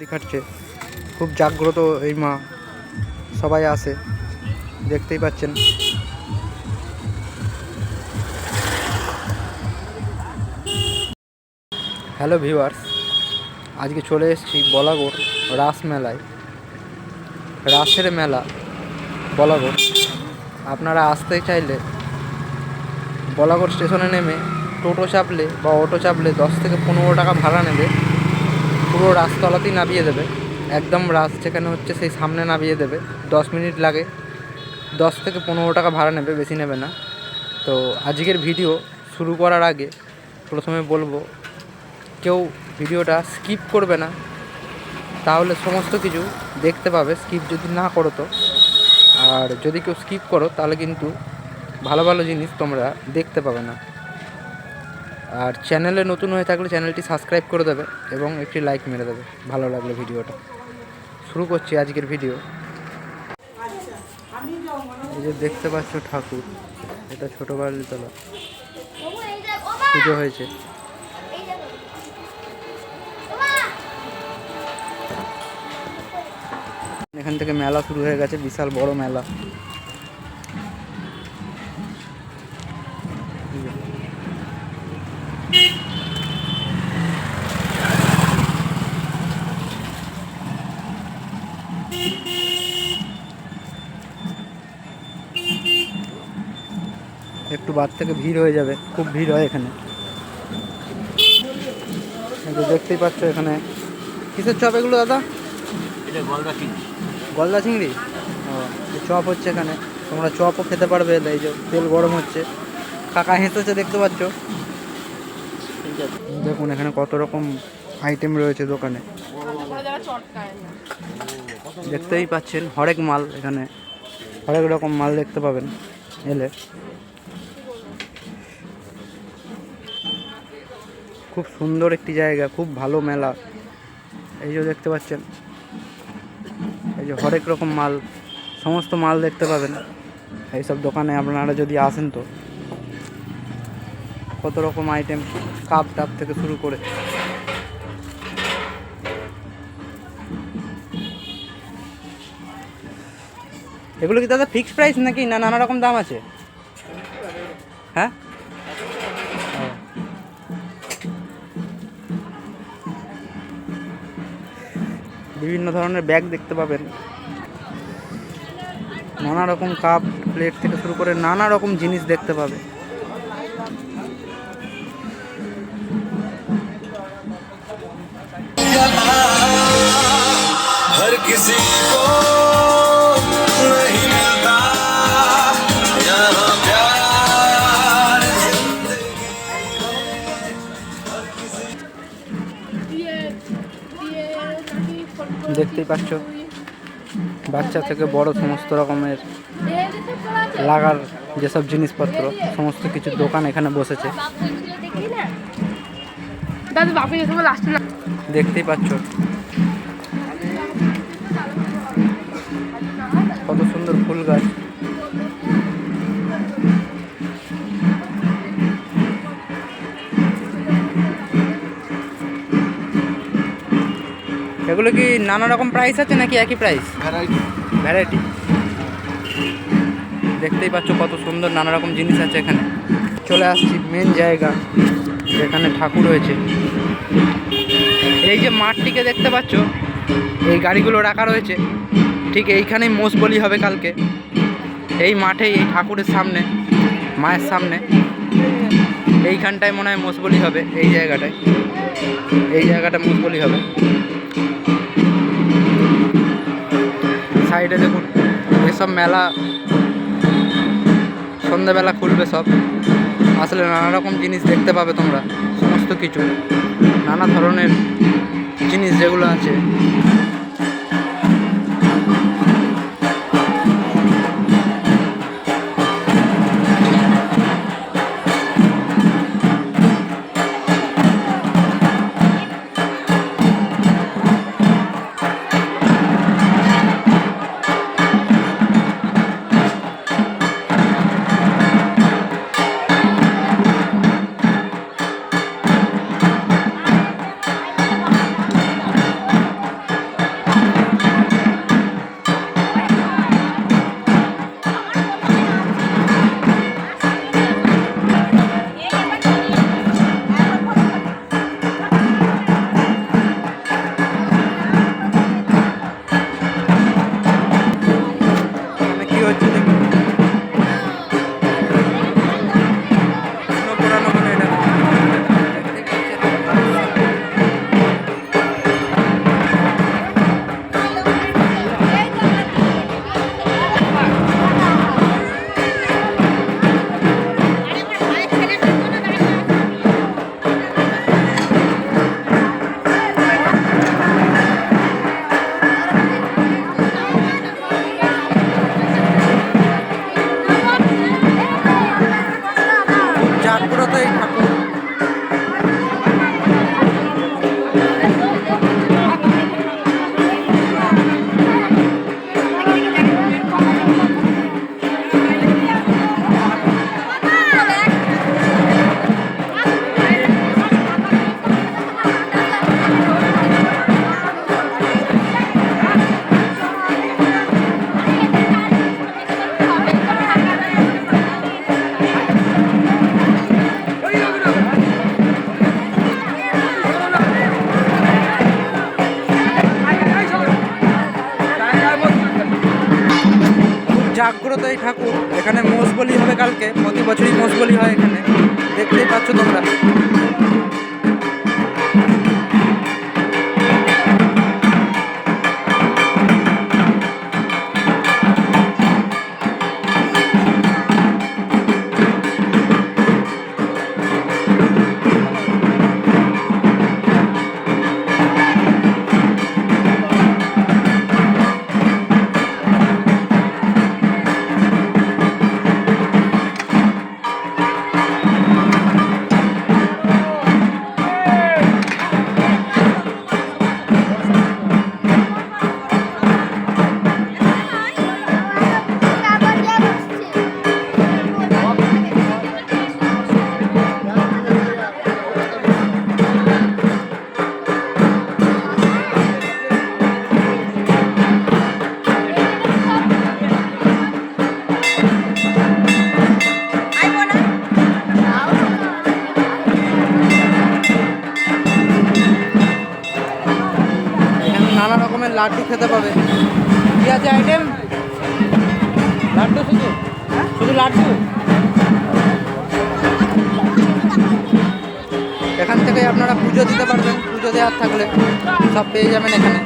দেখাচ্ছে খুব জাগ্রত এই মা। সবাই আসে দেখতেই পাচ্ছেন। হ্যালো ভিউয়ার্স, আজকে চলে এসেছি বলাগড় রাস মেলায়। রাসের মেলা বলাগড়। আপনারা আসতে চাইলে বলাগড় স্টেশনে নেমে টোটো চাপলে বা অটো চাপলে দশ থেকে পনেরো টাকা ভাড়া নেবে। পুরো রাস্তলাতেই নামিয়ে দেবে। একদম রাস যেখানে হচ্ছে সেই সামনে নামিয়ে দেবে। দশ মিনিট লাগে। দশ থেকে পনেরো টাকা ভাড়া নেবে, বেশি নেবে না। তো আজকের ভিডিও শুরু করার আগে প্রথমে বলব, কেউ ভিডিওটা স্কিপ করবে না। তাহলে সমস্ত কিছু দেখতে পাবে, স্কিপ যদি না করো তো। আর যদি কেউ স্কিপ করো, তাহলে কিন্তু ভালো ভালো জিনিস তোমরা দেখতে পাবে না। আর চ্যানেলে নতুন হয়ে থাকলে চ্যানেলটি সাবস্ক্রাইব করে দেবে এবং একটি লাইক মেরে দেবে। ভালো লাগল ভিডিওটা। শুরু করছি আজকের ভিডিও। এই যে দেখতে পাচ্ছ ঠাকুর, এটা ছোটো বাড়িতলা পুজো হয়েছে। এখান থেকে মেলা শুরু হয়ে গেছে, বিশাল বড় মেলা। বাদ থেকে ভিড় হয়ে যাবে খুব ভিড় হয় এখানে। দেখতেই পাচ্ছ এখানে। কিসের চপ এগুলো দাদা? গলদা চিংড়ি। গলদা চিংড়ি? ও চপ হচ্ছে এখানে। তোমরা চপও খেতে পারবে এই যে তেল গরম হচ্ছে। কাকা হেসেছে দেখতে পাচ্ছ? দেখুন এখানে কত রকম আইটেম রয়েছে দোকানে। দেখতেই পাচ্ছেন হরেক মাল এখানে। হরেক রকম মাল দেখতে পাবেন এলে। খুব সুন্দর একটি জায়গা, খুব ভালো মেলা। এই যে দেখতে পাচ্ছেন, এই যে হরেক রকম মাল, সমস্ত মাল দেখতে পাবেন। এইসব দোকানে আপনারা যদি আসেন তো, কত রকম আইটেম কাপ টাপ থেকে শুরু করে। এগুলো কি দাদা ফিক্সড প্রাইস নাকি, না নানা রকম দাম আছে? বিভিন্ন ধরনের ব্যাগ দেখতে পাবেন। নানা রকম কাপ প্লেট থেকে শুরু করে নানা রকম জিনিস দেখতে পাবে। দেখতেই পাচ্ছ বাচ্চা থেকে বড় সমস্ত রকমের লাগার যেসব জিনিসপত্র সমস্ত কিছু দোকান এখানে বসেছে। দেখতেই পাচ্ছ। কত সুন্দর ফুল গাছ। এগুলো কি নানা রকম প্রাইস আছে নাকি একই প্রাইস ভ্যারাইটি দেখতেই পাচ্ছ কত সুন্দর নানা রকম জিনিস আছে এখানে। চলে আসছি মেন জায়গা যেখানে ঠাকুর রয়েছে। এই যে মাঠটিকে দেখতে পাচ্ছ এই গাড়িগুলো রাখা রয়েছে। ঠিক এইখানেই মোষ বলি হবে কালকে। এই মাঠেই এই ঠাকুরের সামনে মায়ের সামনে। এইখানটায় মনে হয় মোষ বলি হবে এই জায়গাটায়। এই জায়গাটা মোষ বলি হবে। সাইডে দেখুন, এসব মেলা সন্ধ্যাবেলা খুলবে সব। আসলে নানা রকম জিনিস দেখতে পাবে তোমরা, সমস্ত কিছু। নানা ধরনের জিনিস যেগুলো আছে। বলি রকমের লাড্ডু খেতে পাবে। কি আছে আইটেম লাড্ডু শুধু? শুধু লাড্ডু? এখান থেকে আপনারা পুজো দিতে পারবেন। পুজো দেওয়ার থাকলে সব পেয়ে যাবেন এখানে।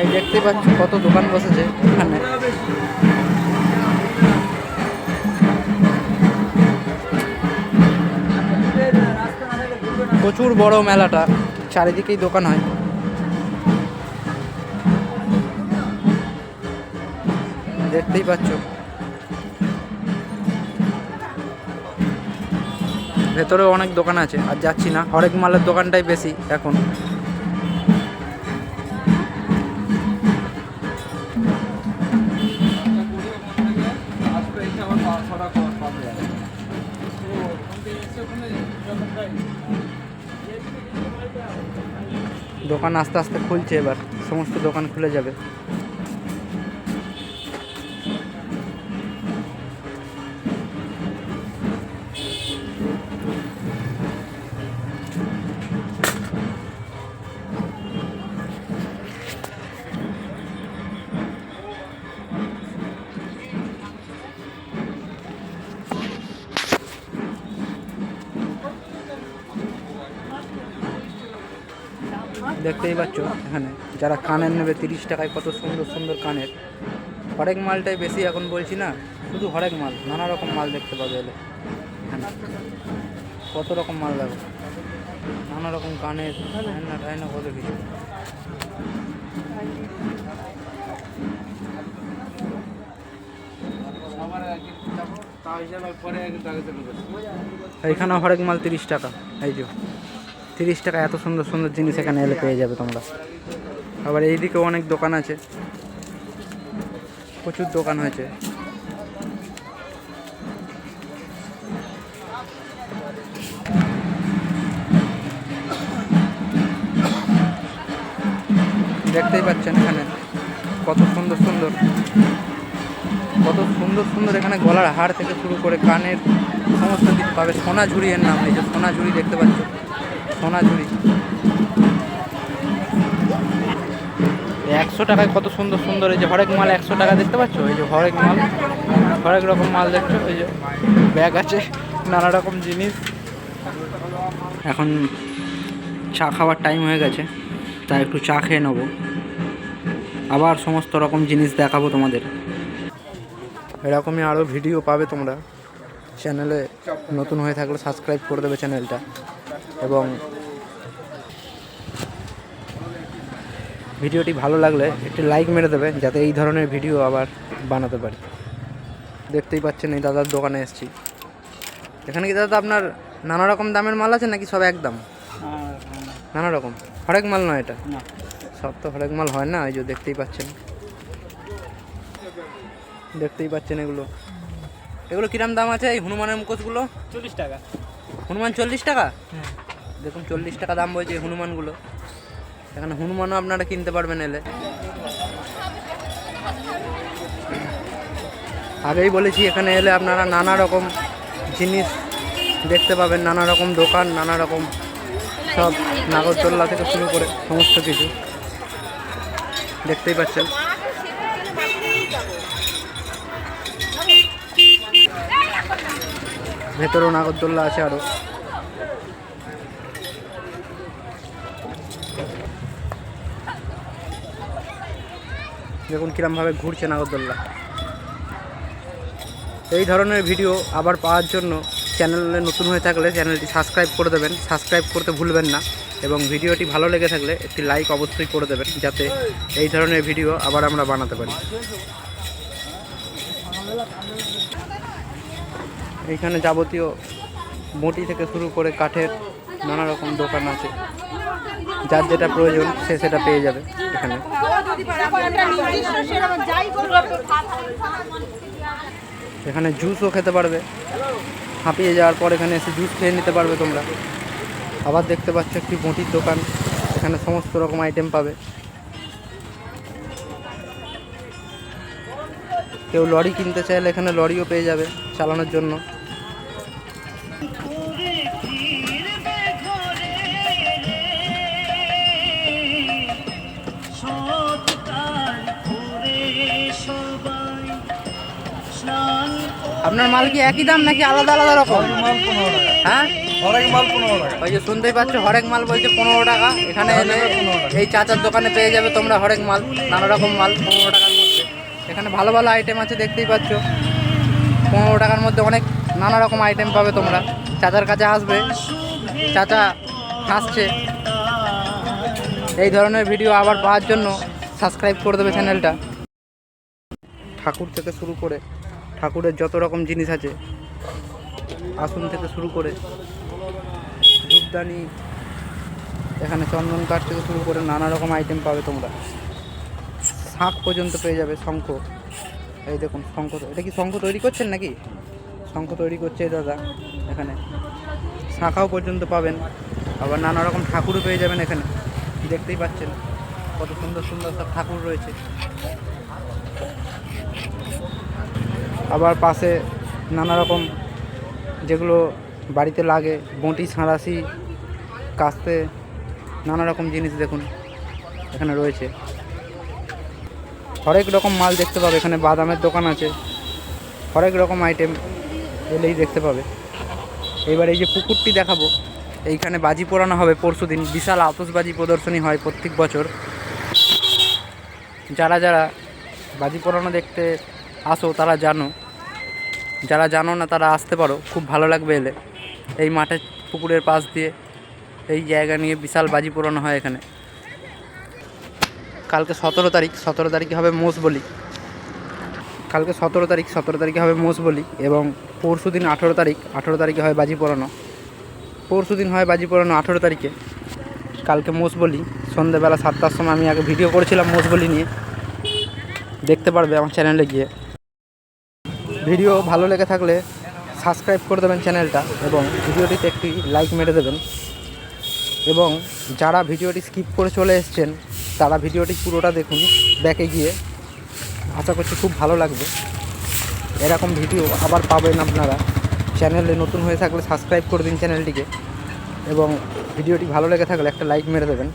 এই দেখতে পাচ্ছি কত দোকান বসেছে এখানে। প্রচুর বড় মেলাটা, চারিদিকেই দোকান হয়। দেখতেই পাচ্ছ। ভেতরে অনেক দোকান আছে, আর যাচ্ছি না। হরেক মালের দোকানটাই বেশি এখন। দোকান আস্তে আস্তে খুলছে এবার সমস্ত দোকান খুলে যাবে। দেখতেই পাচ্ছ এখানে। যারা কানের নেবে তিরিশ টাকায় কত সুন্দর সুন্দর কানের। হরেক মালটাই বেশি এখন বলছি না, শুধু হরেক মাল, নানা রকম মাল দেখতে পাবে এলে। এখানে কত রকম মাল দেখো। নানা রকম কানের ঠান্না ঠান্না কত কিছু। এইখানেও হরেক মাল তিরিশ টাকা, এই যে। তিরিশ টাকা এত সুন্দর সুন্দর জিনিস এখানে এলে পেয়ে যাবে তোমরা। আবার এইদিকেও অনেক দোকান আছে। প্রচুর দোকান হয়েছে। দেখতেই পাচ্ছেন এখানে কত সুন্দর সুন্দর। কত সুন্দর সুন্দর এখানে গলার হার থেকে শুরু করে কানের সমস্ত কিছু পাবে। সোনাঝুরি এর নাম, এই যে সোনাঝুরি দেখতে পাচ্ছ। সোনাঝুরি। একশো টাকায় কত সুন্দর সুন্দর এই যে হরেক মাল একশো টাকা দেখতে পাচ্ছ? এই যে হরেক মাল, হরেক রকম মাল দেখছ? এই যে ব্যাগ আছে, নানা রকম জিনিস। এখন চা খাওয়ার টাইম হয়ে গেছে, তাই একটু চা খেয়ে নেব। আবার সমস্ত রকম জিনিস দেখাবো তোমাদের। এরকমই আরও ভিডিও পাবে তোমরা। চ্যানেলে নতুন হয়ে থাকলে সাবস্ক্রাইব করে দেবে চ্যানেলটা এবং ভিডিওটি ভালো লাগলে একটি লাইক মেরে দেবে যাতে এই ধরনের ভিডিও আবার বানাতে পারি। দেখতেই পাচ্ছেন এই দাদার দোকানে এসেছি। এখানে কি দাদা আপনার নানা রকম দামের মাল আছে নাকি সব একদম? নানা রকম। হরেক মাল নয় এটা? সব তো হরেক মাল হয় না এই যে দেখতেই পাচ্ছেন। দেখতেই পাচ্ছেন এগুলো। এগুলো কিরাম দাম আছে এই হনুমানের মুখোশগুলো? চল্লিশ টাকা। হনুমান চল্লিশ টাকা? দেখুন, চল্লিশ টাকা দাম বলছে হনুমানগুলো। এখানে হনুমানও আপনারা কিনতে পারবেন এলে। আগেই বলেছি, এখানে এলে আপনারা নানা রকম জিনিস দেখতে পাবেন, নানা রকম দোকান, নানা রকম সব নাগরদোল্লা থেকে শুরু করে সমস্ত কিছু দেখতেই পাচ্ছেন। ভেতরেও নাগরদোল্লা আছে আরও দেখুন কিরমভাবে ঘুরছে নাগরদোল্লা। এই ধরনের ভিডিও আবার পাওয়ার জন্য চ্যানেলে নতুন হয়ে থাকলে চ্যানেলটি সাবস্ক্রাইব করে দেবেন। সাবস্ক্রাইব করতে ভুলবেন না এবং ভিডিওটি ভালো লেগে থাকলে একটি লাইক অবশ্যই করে দেবেন যাতে এই ধরনের ভিডিও আবার আমরা বানাতে পারি। এইখানে যাবতীয় বটি থেকে শুরু করে কাঠের নানা রকম দোকান আছে। যার যেটা প্রয়োজন, সে সেটা পেয়ে যাবে এখানে। এখানে জুসও খেতে পারবে। হাঁপিয়ে যাওয়ার পর এখানে এসে জুস খেয়ে নিতে পারবে তোমরা। আবার দেখতে পাচ্ছ একটি বটির দোকান। এখানে সমস্ত রকম আইটেম পাবে। কেউ লরি কিনতে চাইলে এখানে লরিও পেয়ে যাবে চালানোর জন্য। আপনার মাল কি একই দাম নাকি আলাদা আলাদা রকম? হ্যাঁ? হরেক মাল পনেরো টাকা। ওই যে শুনতেই পাচ্ছ হরেক মাল বলছে পনেরো টাকা। এখানে এলে এই চাচার দোকানে পেয়ে যাবে তোমরা হরেক মাল নানা রকম মাল পনেরো টাকার মধ্যে। এখানে ভালো ভালো আইটেম আছে দেখতেই পাচ্ছ। পনেরো টাকার মধ্যে অনেক নানা রকম আইটেম পাবে তোমরা। চাচার কাছে আসবে। চাচা হাসছে। এই ধরনের ভিডিও আবার পাওয়ার জন্য সাবস্ক্রাইব করে দেবে চ্যানেলটা ঠাকুর থেকে শুরু করে ঠাকুরের যত রকম জিনিস আছে, আসন থেকে শুরু করে ধূপদানি, এখানে চন্দন কাঠ থেকে শুরু করে নানা রকম আইটেম পাবে তোমরা। শাঁখ পর্যন্ত পেয়ে যাবে শঙ্খ। এই দেখুন, শঙ্খ এটা কি শঙ্খ তৈরি করছেন নাকি? শঙ্খ তৈরি করছে দাদা, এখানে। শাঁখাও পর্যন্ত পাবেন। আবার নানা রকম ঠাকুরও পেয়ে যাবেন এখানে। দেখতেই পাচ্ছেন, কত সুন্দর সুন্দর সব ঠাকুর রয়েছে। আবার পাশে নানা রকম যেগুলো বাড়িতে লাগে, বঁটি, সাঁড়াশি, কাস্তে নানা রকম জিনিস দেখুন এখানে রয়েছে। হরেক রকম মাল দেখতে পাবে, এখানে বাদামের দোকান আছে। হরেক রকম আইটেম এলেই দেখতে পাবে। এবার এই যে পুকুরটি দেখাবো, এইখানে বাজি পোড়ানো হবে পরশু দিন বিশাল আতসবাজি প্রদর্শনী হয় প্রত্যেক বছর। যারা যারা বাজি পোড়ানো দেখতে আসো, তারা জানো। যারা জানো না, তারা আসতে পারো। খুব ভালো লাগবে এলে। এই মাঠের পুকুরের পাশ দিয়ে এই জায়গা নিয়ে বিশাল বাজি পোড়ানো হয় এখানে। কালকে সতেরো তারিখ, সতেরো তারিখে হবে মোষ বলি। কালকে সতেরো তারিখ, সতেরো তারিখে হবে মোষ বলি এবং পরশু দিন আঠেরো তারিখ, আঠেরো তারিখে হয় বাজি পোড়ানো। পরশু দিন হয় বাজি পোড়ানো আঠেরো তারিখে। কালকে মোষ বলি। সন্ধ্যেবেলা সাতটার সময় আমি আগে ভিডিও করেছিলাম মোষ বলি নিয়ে। দেখতে পারবে আমার চ্যানেলে গিয়ে। ভিডিও ভালো লেগে থাকলে সাবস্ক্রাইব করে দেবেন চ্যানেলটা এবং ভিডিওটিতে একটি লাইক মেরে দেবেন। এবং যারা ভিডিওটি স্কিপ করে চলে এসছেন, তারা ভিডিওটি পুরোটা দেখুন ব্যাকে গিয়ে। আশা করছি খুব ভালো লাগবে। এরকম ভিডিও আবার পাবেন আপনারা। চ্যানেলে নতুন হয়ে থাকলে সাবস্ক্রাইব করে দিন চ্যানেলটিকে। এবং ভিডিওটি ভালো লেগে থাকলে একটা লাইক মেরে দেবেন।